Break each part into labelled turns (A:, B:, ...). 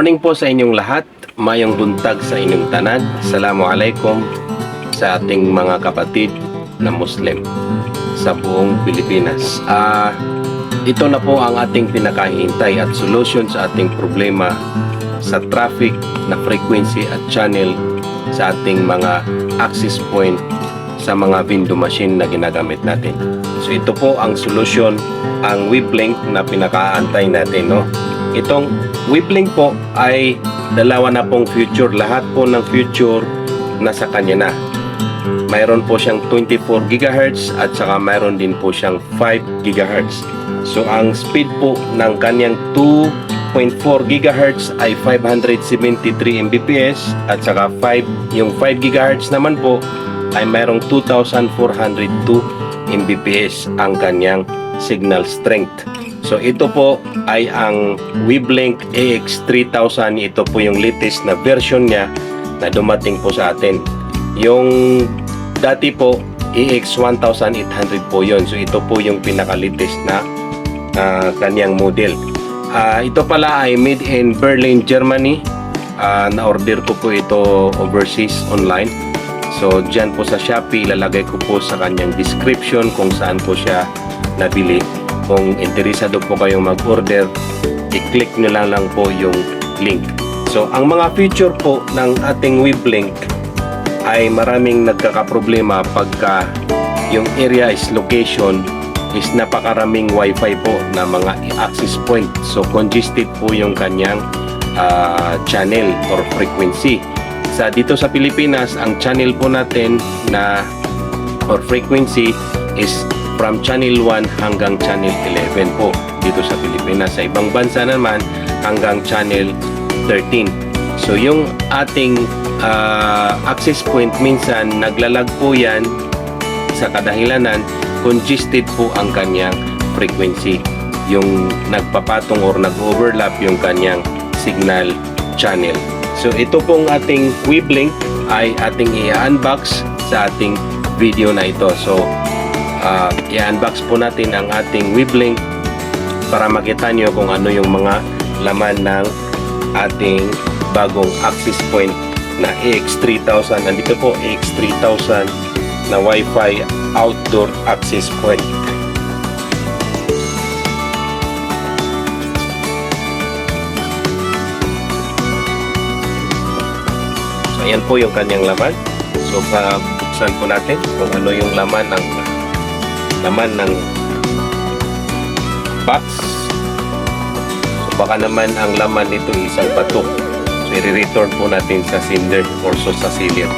A: morning po sa inyong lahat. Mayong buntag sa inyong tanan. Assalamualaikum sa ating mga kapatid na Muslim sa buong Pilipinas. Ah, ito na po ang ating pinakahintay at solution sa ating problema sa traffic na frequency at channel sa ating mga access point sa mga window machine na ginagamit natin. So ito po ang solution, ang WeBlink na pinakaantay natin. No? Itong WeBlink po ay dalawa na pong future. Lahat po ng future nasa kanya na. Mayroon po siyang 24 GHz at saka mayroon din po siyang 5 GHz. So ang speed po ng kanyang 2.4 GHz ay 573 Mbps at saka 5 yung 5 GHz naman po ay mayroong 2,402 Mbps ang kanyang signal strength. So ito po ay ang WeBlink AX3000. Ito po yung latest na version niya na dumating po sa atin. Yung dati po AX1800 po yon. So ito po yung pinaka-latest na ah, kanyang model. Ah, ito pala ay made in Berlin, Germany. Ah, na-order ko po ito overseas online. So, dyan po sa Shopee, ilalagay ko po sa kanyang description kung saan po siya nabili. Kung interesado po kayong mag-order, i-click nyo lang lang po yung link. So, ang mga feature po ng ating WeBlink ay maraming nagkakaproblema pagka yung area is location is napakaraming wifi po na mga access point. So, congested po yung kanyang ah, channel or frequency sa dito sa Pilipinas ang channel po natin na or frequency is from channel 1 hanggang channel 11 po. Dito sa Pilipinas sa ibang bansa naman hanggang channel 13 so yung ating ah, access point minsan naglalag po yan sa kadahilanan congested po ang kanyang frequency. Yung nagpapatong or nag-overlap yung kanyang signal channel. So ito pong ating WeBlink ay ating i-unbox sa ating video na ito. So uh, i-unbox po natin ang ating WeBlink para makita nyo kung ano yung mga laman ng ating bagong access point na AX3000. Nandito po AX3000 na Wi-Fi outdoor access point. So, ayan po yung kanyang laman. So, buksan po natin kung ano yung laman ng laman ng box. So, baka naman ang laman nito isang bato. So, i-return po natin sa sender or so sa seller.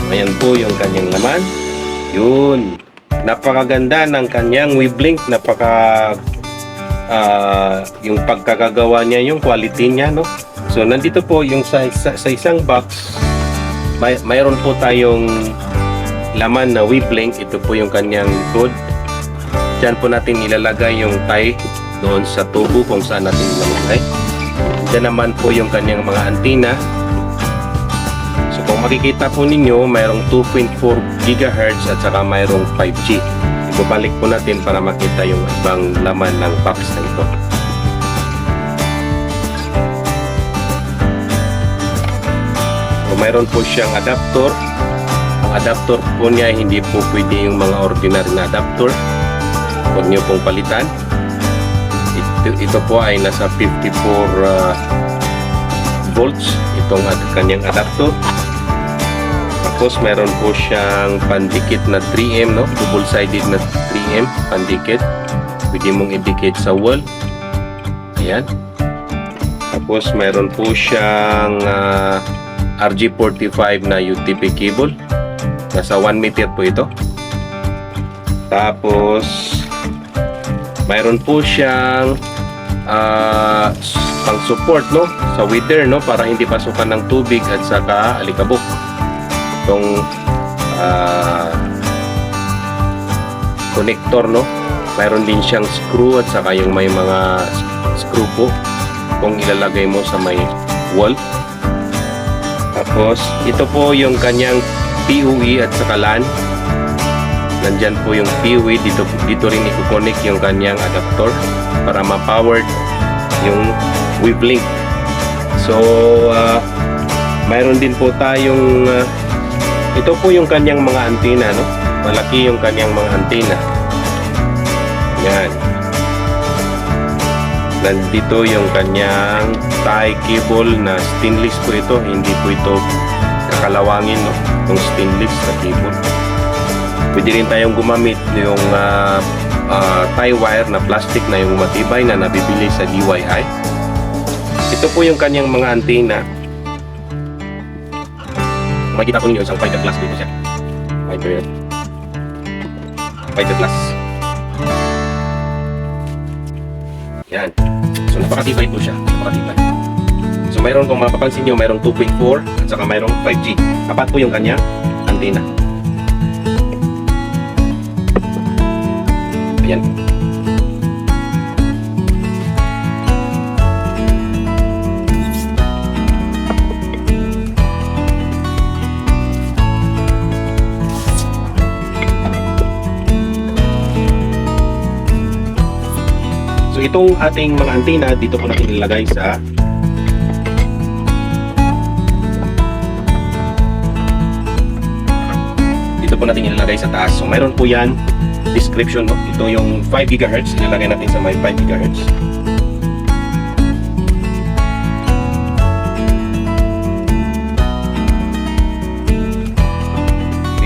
A: So, ayan po yung kanyang laman. Yun. Napakaganda ng kanyang WeBlink. Napaka ah, yung pagkakagawa niya, yung quality niya, no? So, nandito po yung sa, sa, sa isang box, may, mayroon po tayong laman na WeBlink. Ito po yung kanyang code. Diyan po natin ilalagay yung tie doon sa tubo kung saan natin ilalagay. Diyan naman po yung kanyang mga antenna. So, kung makikita po ninyo, mayroong 2.4 GHz at saka mayroong 5G. Ibabalik po natin para makita yung ibang laman ng box na ito. So, mayroon po siyang adapter. Adapter po niya hindi po pwede yung mga ordinary na adapter. Huwag niyo pong palitan. Ito, ito po ay nasa 54 uh, volts itong ad- kanyang adapter. Tapos meron po siyang pandikit na 3M, no? Double-sided na 3M pandikit. Pwede mong idikit sa wall. Ayan. Tapos meron po siyang ah, RG45 na UTP cable. Nasa 1 meter po ito. Tapos mayroon po siyang s- pang support no sa wither no para hindi pasukan ng tubig at saka alikabok. Itong ah, connector no. Mayroon din siyang screw at saka yung may mga screw po kung ilalagay mo sa may wall. Tapos, ito po yung kanyang PUE at saka LAN. Nandyan po yung PUE. Dito, dito rin i-connect yung kanyang adapter para ma-powered yung wavelength. So, ah, mayroon din po tayong ah, ito po yung kanyang mga antena, no? Malaki yung kanyang mga antena. Yan. Nandito yung kanyang tie cable na stainless po ito. Hindi po ito kakalawangin, no? Itong stainless na cable. Pwede rin tayong gumamit yung ah, ah, tie wire na plastic na yung matibay na nabibili sa DIY. Ito po yung kanyang mga antena. Makikita ko ninyo isang fiber glass dito siya. Fiber. Fiber glass. Yan. So napakatibay po siya. Napakatibay. Mayroon kung mapapansin nyo, mayroong 2.4 at saka mayroong 5G. Apat po yung kanya antena. Ayan. So itong ating mga antena dito ko natin ilalagay sa po natin ilalagay sa taas. So mayroon po yan description no. Ito yung 5 GHz ilalagay natin sa may 5 GHz.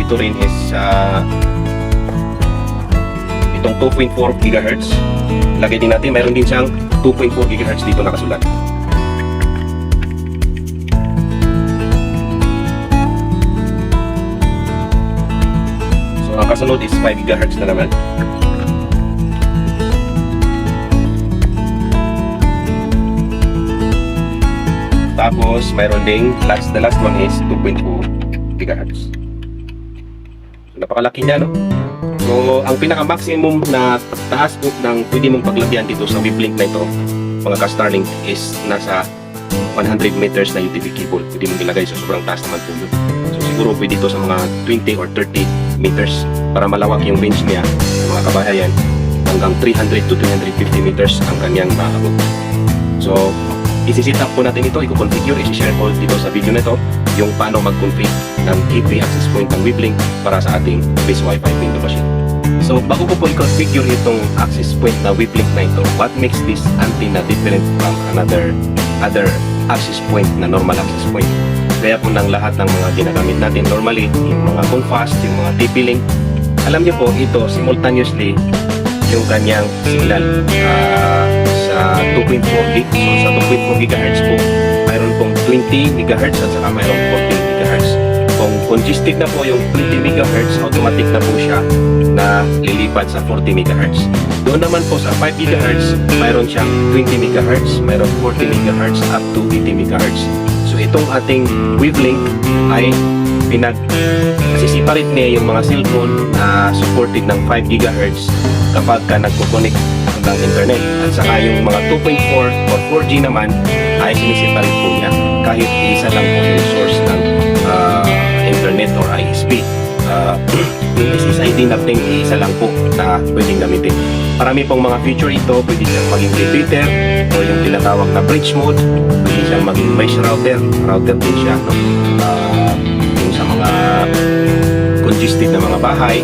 A: Dito rin is ah, itong 2.4 GHz lagay din natin, mayroon din siyang 2.4 GHz dito nakasulat. So kasunod is 5 GHz na naman. Tapos mayroon ding last the last one is 2.2 GHz. So, napakalaki niya no? So, ang pinaka-maximum na taas po ng pwede mong paglagyan dito sa wavelength na ito, mga ka-Starlink, is nasa 100 meters na UTV cable. Pwede mong ilagay sa sobrang taas naman po yun. So, siguro pwede ito sa mga 20 or 30 meters para malawak yung range niya mga kabahayan. Hanggang 300 to 350 meters ang kanyang maabot. So, isi-set up po natin ito, i-configure, i-share ko dito sa video na ito yung paano mag-config ng gateway access point ng wavelength para sa ating base Wi-Fi window machine. So, bago ko po i-configure itong access point na wavelength na ito, what makes this antenna different from another other access point na normal access point? Kaya po ng lahat ng mga ginagamit natin normally, yung mga Confast, yung mga TP-Link, alam niyo po, ito simultaneously yung kanyang signal ah, sa 2.4 gig. So, sa 2.4 GHz po, mayroon pong 20 MHz at saka mayroong 14 MHz. Kung congested na po yung 20 MHz, automatic na po siya na lilipat sa 40 MHz. Doon naman po sa 5 GHz, mayroon siyang 20 MHz, mayroong 40 MHz up to 80 MHz. Itong ating wavelength ay pinag separate niya yung mga cellphone na supported ng 5 GHz kapag ka nagko-connect ng internet. At saka yung mga 2.4 or 4G naman ay sinisiparate po niya kahit isa lang po yung source ng ah, internet or ISP. Uh, yung SSID natin isa lang po na pwedeng gamitin. Marami pong mga feature ito, pwede siyang maging repeater o yung tinatawag na bridge mode, pwede siyang maging mesh router, router din siya. No? Ah, yung sa mga congested na mga bahay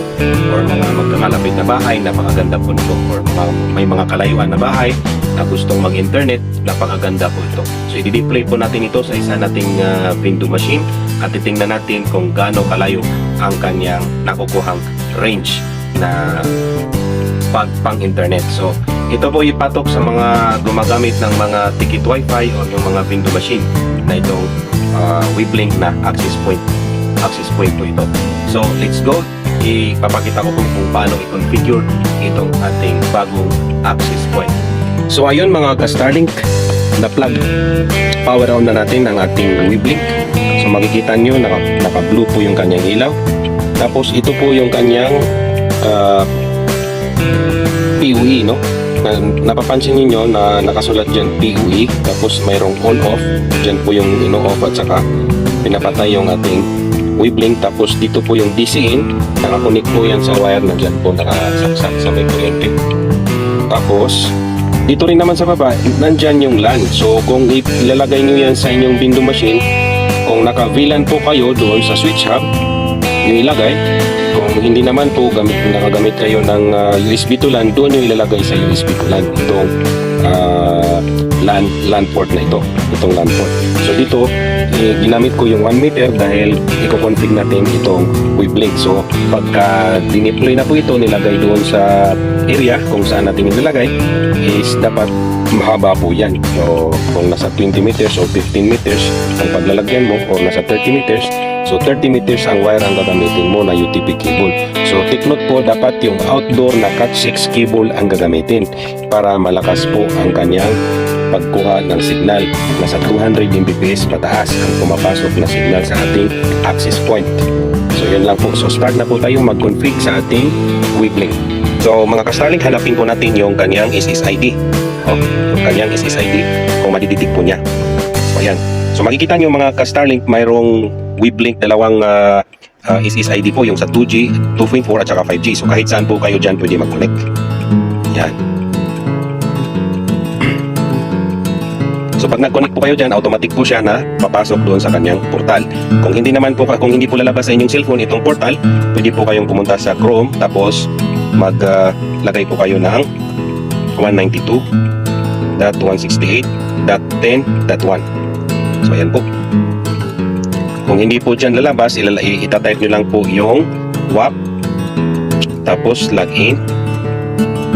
A: or mga magkakalapit na bahay, napakaganda po nito or mga, may mga kalayuan na bahay na gustong mag-internet, napakaganda po ito. So, i-display po natin ito sa isa nating uh, window machine at titingnan natin kung gaano kalayo ang kanyang nakukuhang range na pag pang internet. So, ito po ipatok sa mga gumagamit ng mga ticket wifi o yung mga window machine na itong uh, wavelength na access point access point po ito. So, let's go. Ipapakita ko po kung paano i-configure itong ating bagong access point. So, ayun mga ka-Starlink, na-plug. Power on na natin ang ating wavelength. So, makikita nyo, naka, naka-blue po yung kanyang ilaw. Tapos, ito po yung kanyang ah, PUE, no? Na, napapansin niyo na nakasulat dyan PUE, tapos mayroong on-off. Dyan po yung ino-off at saka pinapatay yung ating wavelength. Tapos dito po yung DC-in, nakakunik po yan sa wire na dyan po nakasaksak sa may kuryente. Tapos, dito rin naman sa baba, nandyan yung LAN. So kung ilalagay nyo yan sa inyong window machine, kung naka-VLAN po kayo doon sa switch hub, yung ilagay. Kung hindi naman po gamit, nakagamit kayo ng ah, USB to LAN, doon yung ilalagay sa USB to LAN itong ah, LAN, LAN port na ito. Itong LAN port. So dito, eh, ginamit ko yung 1 meter dahil i-config natin itong wavelength. So pagka dineploy na po ito, nilagay doon sa area kung saan natin ilalagay is dapat mahaba po yan. So kung nasa 20 meters o 15 meters ang paglalagyan mo o nasa 30 meters, So 30 meters ang wire ang gagamitin mo na UTP cable. So take note po dapat yung outdoor na Cat 6 cable ang gagamitin para malakas po ang kanyang pagkuha ng signal. Nasa 200 Mbps pataas ang pumapasok na signal sa ating access point. So yun lang po. So start na po tayo mag-config sa ating wavelength. So mga ka-Starlink, hanapin po natin yung kanyang SSID. Oh, yung kanyang SSID kung madiditig po niya. So ayan. So makikita nyo mga ka-Starlink, mayroong wavelength dalawang uh, uh, SSID po, yung sa 2G, 2.4 at saka 5G. So kahit saan po kayo dyan pwede mag-connect. Yan. So pag nag-connect po kayo dyan, automatic po siya na papasok doon sa kanyang portal. Kung hindi naman po, kung hindi po lalabas sa inyong cellphone itong portal, pwede po kayong pumunta sa Chrome tapos maglagay po kayo ng 192.168.10.1. So ayan po. Kung hindi po dyan lalabas, itatype nyo lang po yung WAP tapos login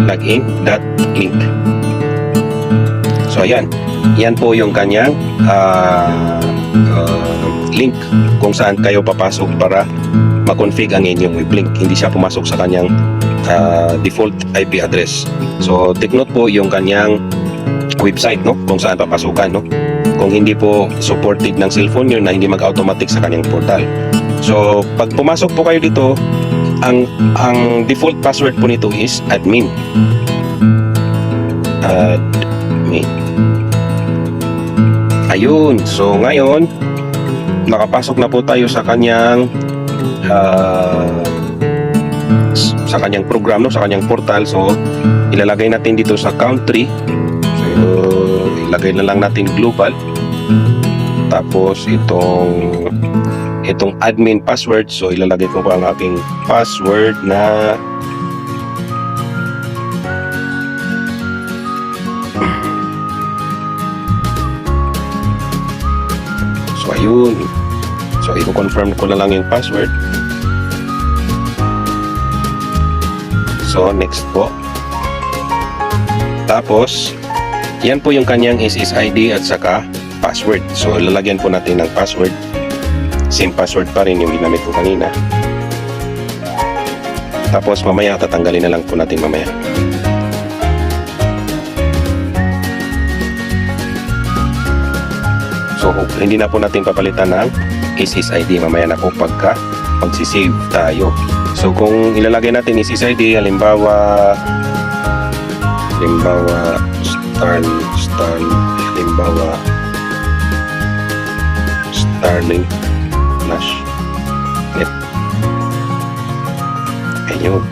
A: login dot link. So ayan, yan po yung kanyang ah, ah, link kung saan kayo papasok para ma-config ang inyong wavelength. Hindi siya pumasok sa kanyang ah, default IP address. So take note po yung kanyang website no kung saan papasukan no kung hindi po supported ng cellphone nyo na hindi mag-automatic sa kanyang portal. So, pag pumasok po kayo dito, ang ang default password po nito is admin. Admin. Ayun. So, ngayon, nakapasok na po tayo sa kanyang s- sa kanyang program, no? sa kanyang portal. So, ilalagay natin dito sa country. So, ilagay na lang natin global. Tapos itong itong admin password. So ilalagay ko pa ang aking password na So i-confirm ko na lang yung password. So next po. Tapos yan po yung kanyang SSID at saka password. So, lalagyan po natin ng password. Same password pa rin yung ginamit ko kanina. Tapos, mamaya tatanggalin na lang po natin mamaya. So, hindi na po natin papalitan ng SSID. Mamaya na po pagka magsisave tayo. So, kung ilalagay natin SSID, halimbawa, halimbawa, star, star, halimbawa, Starlink Flash Net. Ayun.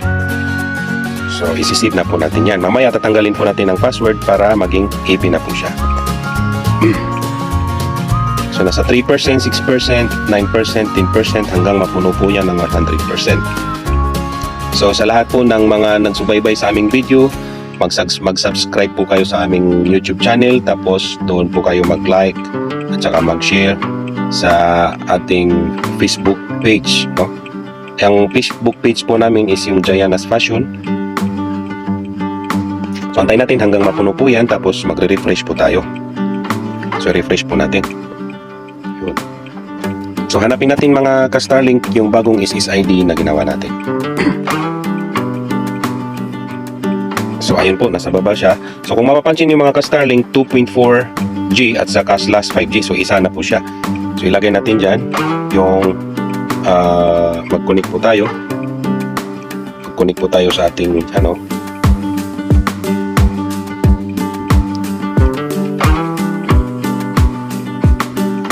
A: So, isisave na po natin yan. Mamaya tatanggalin po natin ang password para maging AP na po siya. So, nasa 3%, 6%, 9%, 10% hanggang mapuno po yan ng 100%. So, sa lahat po ng mga nagsubaybay sa aming video, mag-subs- mag-subscribe po kayo sa aming YouTube channel tapos doon po kayo mag-like at saka mag-share sa ating Facebook page no? Ang Facebook page po namin is yung Jayanas Fashion So antayin natin hanggang mapuno po yan tapos magre-refresh po tayo So refresh po natin. So hanapin natin mga ka-Starlink yung bagong SSID na ginawa natin So ayun po, nasa baba siya. So kung mapapansin yung mga ka-Starlink 2.4G at saka slash 5G, so isa na po siya. So ilagay natin dyan yung ah, mag-connect po tayo. Mag-connect po tayo sa ating ano.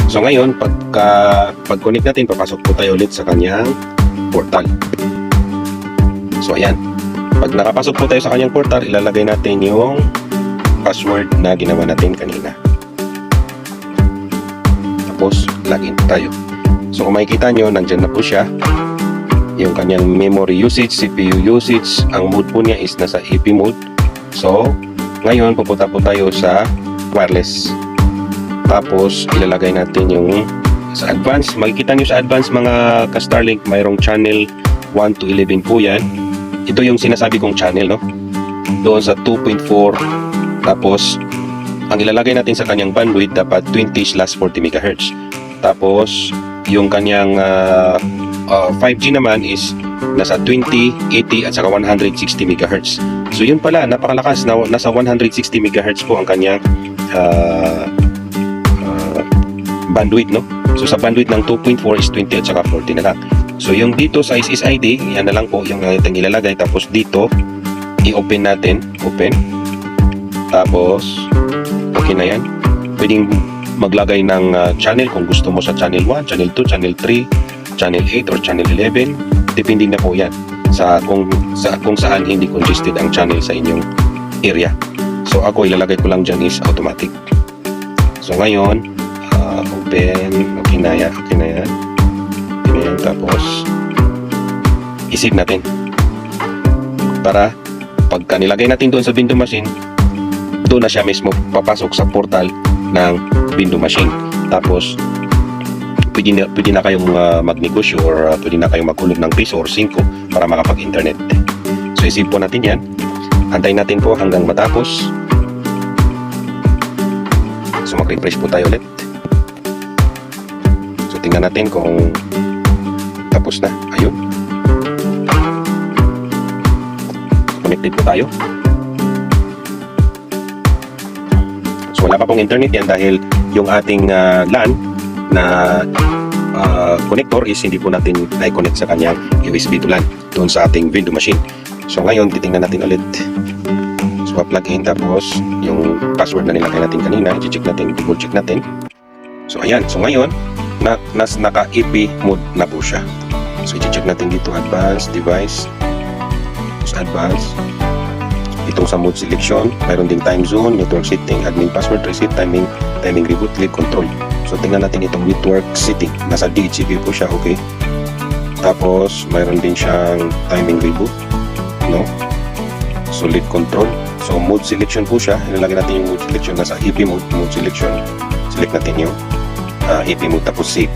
A: So ngayon, pagka pag-connect natin, papasok po tayo ulit sa kanyang portal. So ayan. Pag nakapasok po tayo sa kanyang portal, ilalagay natin yung password na ginawa natin kanina. Tapos, login tayo. So, kung makikita nyo, nandyan na po siya. Yung kanyang memory usage, CPU usage. Ang mode po niya is nasa EP mode. So, ngayon, pupunta po tayo sa wireless. Tapos, ilalagay natin yung sa advance. Makikita nyo sa advance mga ka-Starlink, mayroong channel 1 to 11 po yan. Ito yung sinasabi kong channel, no? Doon sa 2.4. Tapos, ang ilalagay natin sa kanyang bandwidth dapat 20 slash 40 MHz. Tapos, yung kanyang ah, ah, 5G naman is nasa 20, 80 at saka 160 MHz. So yun pala, napakalakas na nasa 160 MHz po ang kanyang ah, bandwidth, no? So sa bandwidth ng 2.4 is 20 at saka 40 na lang. So yung dito sa SSID, yan na lang po yung ating ilalagay. Tapos dito, i-open natin. Open. Tapos, okay na yan. Pwedeng maglagay ng ah, channel kung gusto mo sa channel 1, channel 2, channel 3, channel 8 or channel 11. Depende na po yan sa kung sa kung saan hindi congested ang channel sa inyong area. So ako ilalagay ko lang dyan is automatic. So ngayon, ah, open, okay na yan, okay na yan. Okay na yan, tapos isave natin. Para pagka nilagay natin doon sa window machine, doon na siya mismo papasok sa portal ng window machine. Tapos, pwede na, pwede na kayong ah, magnegosyo or ah, pwede na kayong maghulog ng piso or 5 para makapag-internet. So, isip po natin yan. Antayin natin po hanggang matapos. So, mag-refresh po tayo ulit. Tingnan natin kung tapos na. Ayun. Connected po tayo. So wala pa pong internet yan dahil yung ating ah, LAN na ah, connector is hindi po natin na-connect sa kanyang USB to LAN doon sa ating window machine. So ngayon titingnan natin ulit. So plug in tapos yung password na nilagay natin kanina, i-check natin, double check natin. So ayan, so ngayon na, nas naka EP mode na po siya. So i-check natin dito advanced device. So advanced itong sa mode selection, mayroon ding time zone, network setting, admin password reset, timing, timing reboot, lead control. So tingnan natin itong network setting. Nasa DHCP po siya, okay. Tapos mayroon din siyang timing reboot, no? So lead control. So mode selection po siya. Ilalagay natin yung mode selection nasa EP mode, mode selection. Select natin yung uh, EP mode tapos save.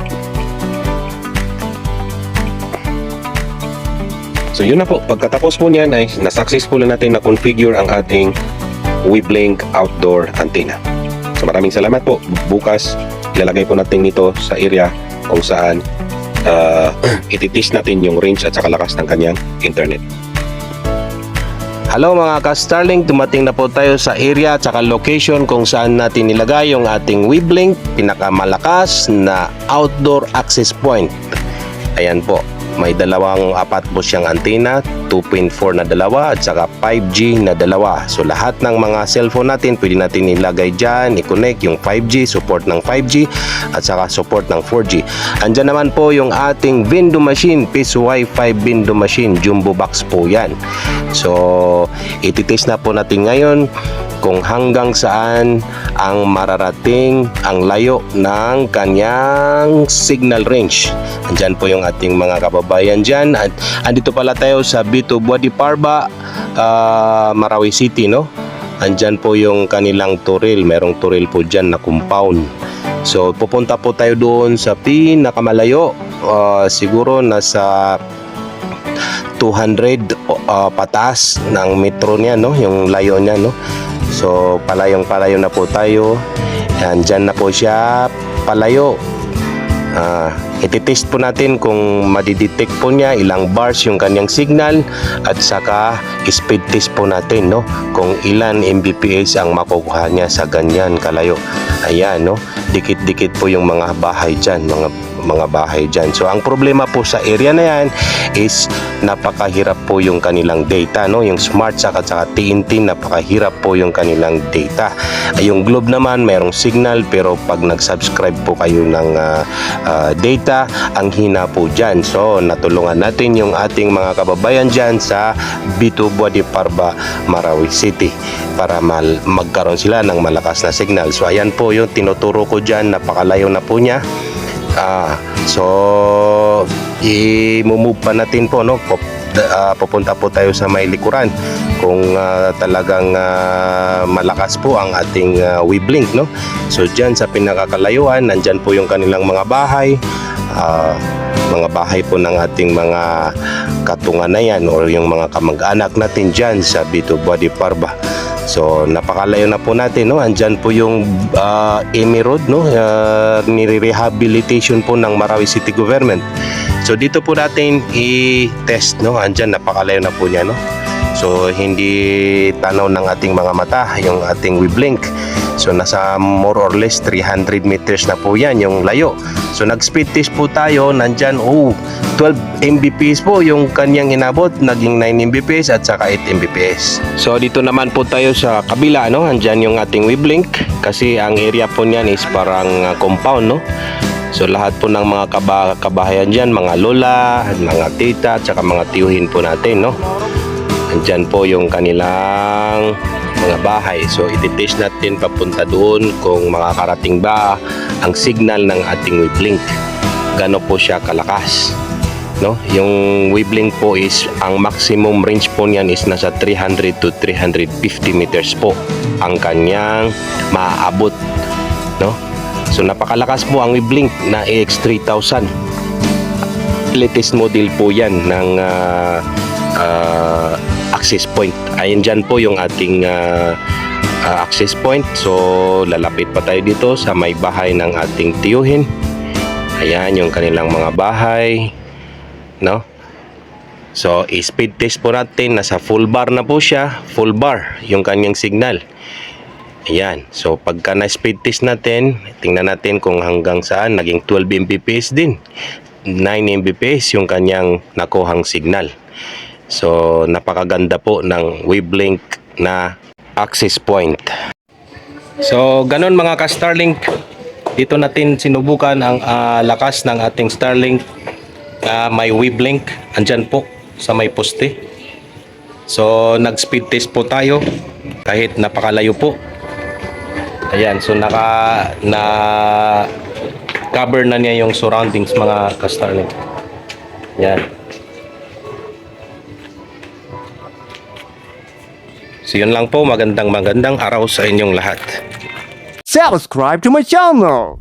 A: So yun na po, pagkatapos po niyan ay na-successful na natin na-configure ang ating Weblink outdoor antenna. So maraming salamat po. Bukas ilalagay po natin ito sa area kung saan uh, ititest natin yung range at saka lakas ng kanyang internet. Hello mga ka-Starlink, dumating na po tayo sa area at saka location kung saan natin nilagay yung ating Weblink, pinakamalakas na outdoor access point. Ayan po, may dalawang apat po siyang antena, 2.4 na dalawa at saka 5G na dalawa. So lahat ng mga cellphone natin pwede natin ilagay dyan, i-connect yung 5G, support ng 5G at saka support ng 4G. Andyan naman po yung ating window machine, Peace Wi-Fi window machine, jumbo box po yan. So ititest na po natin ngayon kung hanggang saan ang mararating ang layo ng kanyang signal range. Andyan po yung ating mga kababayan dyan. At andito pala tayo sa Bito Buadi Parba, ah, Marawi City, no? Andyan po yung kanilang turil. Merong turil po dyan na compound. So, pupunta po tayo doon sa pinakamalayo. Ah, siguro nasa 200 ah, pataas ng metro niya, no? Yung layo niya, no? So, palayong palayo na po tayo. Yan, dyan na po siya palayo. Ah, ititest po natin kung madidetect po niya ilang bars yung kanyang signal at saka speed test po natin no? Kung ilan Mbps ang makukuha niya sa ganyan kalayo. Ayan no? Dikit-dikit po yung mga bahay dyan mga mga bahay dyan. So ang problema po sa area na yan is napakahirap po yung kanilang data no? Yung smart saka saka TNT napakahirap po yung kanilang data. Ay, yung globe naman mayroong signal pero pag nag-subscribe po kayo ng ah, ah, data kita ang hina po dyan. So natulungan natin yung ating mga kababayan dyan sa Bitubo de Parba, Marawi City para magkaroon sila ng malakas na signal. So ayan po yung tinuturo ko dyan, napakalayo na po niya. Ah, so i-move pa natin po no. Ah, pupunta po tayo sa may likuran kung ah, talagang ah, malakas po ang ating uh, Weblink no. So diyan sa pinakakalayuan, nandyan po yung kanilang mga bahay. ah, mga bahay po ng ating mga katungan na yan or yung mga kamag-anak natin dyan sa Bito Body Parba. So napakalayo na po natin no. Andyan po yung uh, Road no, uh, nire-rehabilitation po ng Marawi City Government. So dito po natin i-test no. Andyan napakalayo na po niya no. So hindi tanaw ng ating mga mata yung ating Weblink. So nasa more or less 300 meters na po yan yung layo. So nag-speed test po tayo, nandyan, oh, 12 Mbps po yung kanyang inabot, naging 9 Mbps at saka 8 Mbps. So dito naman po tayo sa kabila, no? Andyan yung ating Weblink kasi ang area po niyan is parang uh, compound, no? So lahat po ng mga kaba kabahayan dyan, mga lola, mga tita, at saka mga tiyuhin po natin, no? Andyan po yung kanilang mga bahay. So, ititest natin papunta doon kung makakarating ba ang signal ng ating wavelength. Gano po siya kalakas. No? Yung wavelength po is, ang maximum range po niyan is nasa 300 to 350 meters po ang kanyang maaabot. No? So, napakalakas po ang wavelength na AX3000 latest model po yan ng ah, ah, access point. Ayan dyan po yung ating ah, ah, access point. So, lalapit pa tayo dito sa may bahay ng ating tiyuhin. Ayan yung kanilang mga bahay. No? So, i-speed test po natin. Nasa full bar na po siya. Full bar yung kanyang signal. Ayan. So, pagka na-speed test natin, tingnan natin kung hanggang saan. Naging 12 Mbps din. 9 Mbps yung kanyang nakuhang signal. So, napakaganda po ng wavelength na access point. So, ganun mga ka-Starlink. Dito natin sinubukan ang ah, lakas ng ating Starlink na may wavelength. Andyan po sa may poste. So, nag-speed test po tayo kahit napakalayo po. Ayan, so naka na cover na niya yung surroundings mga ka-Starlink. Yan. So yun lang po, magandang magandang araw sa inyong lahat.
B: Subscribe to my channel.